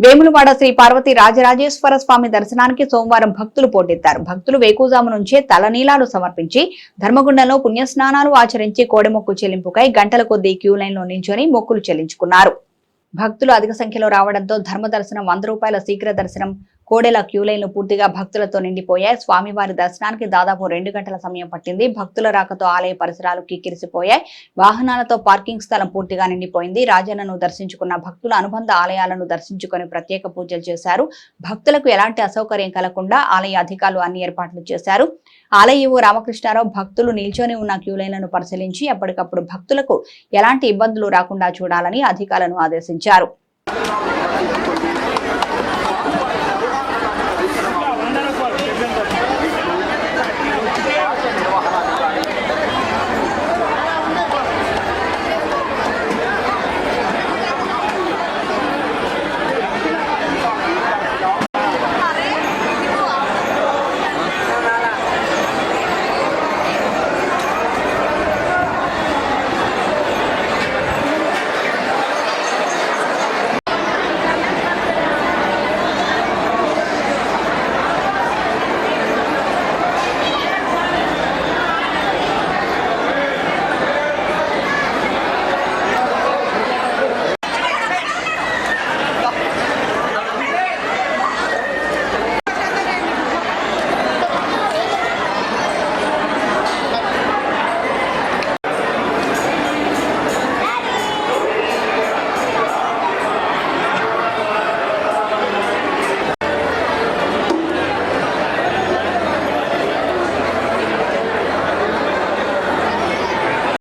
వేములవాడ శ్రీ పార్వతి రాజరాజేశ్వర స్వామి దర్శనానికి సోమవారం భక్తులు పోటెత్తారు. భక్తులు వేకుజాము నుంచే తలనీలాలు సమర్పించి ధర్మగుండంలో పుణ్యస్నానాలు ఆచరించి కోడెమొక్కు చెల్లింపుకై గంటల కొద్దీ క్యూ లైన్లో నించొని మొక్కులు చెల్లించుకున్నారు. భక్తులు అధిక సంఖ్యలో రావడంతో ధర్మ దర్శనం వంద రూపాయల శీఘ్ర దర్శనం కోడెల క్యూలైన్లు పూర్తిగా భక్తులతో నిండిపోయాయి. స్వామివారి దర్శనానికి దాదాపు రెండు గంటల సమయం పట్టింది. భక్తుల రాకతో ఆలయ పరిసరాలు కిక్కిరిసిపోయాయి. వాహనాలతో పార్కింగ్ స్థలం పూర్తిగా నిండిపోయింది. రాజన్నను దర్శించుకున్న భక్తులు అనుబంధ ఆలయాలను దర్శించుకొని ప్రత్యేక పూజలు చేశారు. భక్తులకు ఎలాంటి అసౌకర్యం కలగకుండా ఆలయ అధికారులు అన్ని ఏర్పాట్లు చేశారు. ఆలయవు రామకృష్ణారావు భక్తులు నిల్చొని ఉన్న క్యూలైన్లను పరిశీలించి ఎప్పటికప్పుడు భక్తులకు ఎలాంటి ఇబ్బందులు రాకుండా చూడాలని అధికారులను ఆదేశించారు. diário.